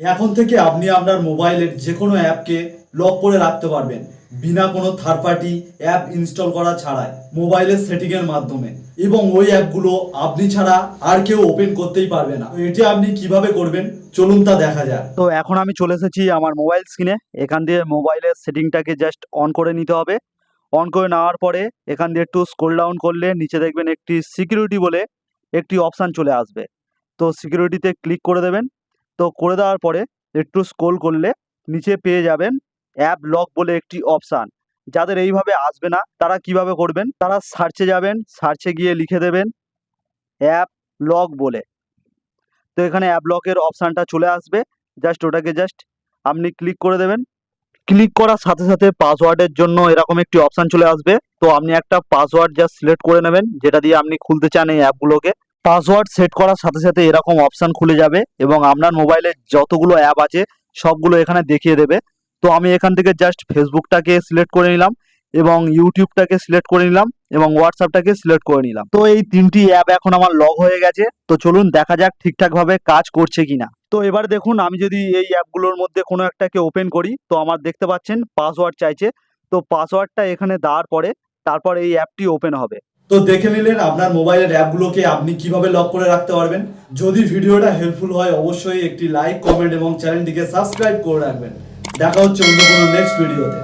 এখন থেকে আপনি আপনার মোবাইলের যে কোনো অ্যাপকে লক করে রাখতে পারবেন, বিনা কোনো থার্ড পার্টি অ্যাপ ইনস্টল করা ছাড়াই, মোবাইলের সেটিংয়ের মাধ্যমে। এবং ওই অ্যাপগুলো আপনি ছাড়া আর কেউ ওপেন করতেই পারবে না। এটি আপনি কীভাবে করবেন? চলুন তা দেখা যাক। তো এখন আমি চলে এসেছি আমার মোবাইল স্ক্রিনে এখান দিয়ে মোবাইলের সেটিংটাকে জাস্ট অন করে নিতে হবে। অন করে নেওয়ার পরে এখান দিয়ে একটু স্ক্রোল ডাউন করলে নিচে দেখবেন একটি সিকিউরিটি বলে একটি অপশান চলে আসবে। তো সিকিউরিটিতে ক্লিক করে দেবেন। তো করে দেওয়ার পরে একটু স্ক্রোল করলে নিচে পেয়ে যাবেন অ্যাপ লক বলে একটি অপশান যাদের এইভাবে আসবে না, তারা কীভাবে করবেন? তারা সার্চে যাবেন সার্চে গিয়ে লিখে দেবেন অ্যাপ লক বলে। তো এখানে অ্যাপ লকের অপশানটা চলে আসবে। জাস্ট ওটাকে জাস্ট আপনি ক্লিক করে দেবেন। ক্লিক করার সাথে সাথে পাসওয়ার্ডের জন্য এরকম একটি অপশান চলে আসবে। তো আপনি একটা পাসওয়ার্ড জাস্ট সিলেক্ট করে নেবেন, যেটা দিয়ে আপনি খুলতে চান এই অ্যাপগুলোকে পাসওয়ার্ড সেট করার সাথে সাথে এরকম অপশান খুলে যাবে এবং আপনার মোবাইলে যতগুলো অ্যাপ আছে সবগুলো এখানে দেখিয়ে দেবে। তো আমি এখান থেকে জাস্ট ফেসবুকটাকে সিলেক্ট করে নিলাম এবং ইউটিউবটাকে সিলেক্ট করে নিলাম এবং হোয়াটসঅ্যাপটাকে সিলেক্ট করে নিলাম। তো এই তিনটি অ্যাপ এখন আমার লগ হয়ে গেছে। তো চলুন দেখা যাক ঠিকঠাকভাবে কাজ করছে কিনা। তো এবার দেখুন, আমি যদি এই অ্যাপগুলোর মধ্যে কোনো একটাকে ওপেন করি, তো আমার দেখতে পাচ্ছেন পাসওয়ার্ড চাইছে। তো পাসওয়ার্ডটা এখানে দেওয়ার পরে তারপর এই অ্যাপটি ওপেন হবে। তো দেখে নিলেন আপনার মোবাইলের অ্যাপগুলোকে আপনি কীভাবে লক করে রাখতে পারবেন। যদি ভিডিওটা হেল্পফুল হয়, অবশ্যই একটি লাইক কমেন্ট এবং চ্যানেলটিকে সাবস্ক্রাইব করে রাখবেন। দেখা হচ্ছে অন্য কোনো নেক্সট ভিডিওতে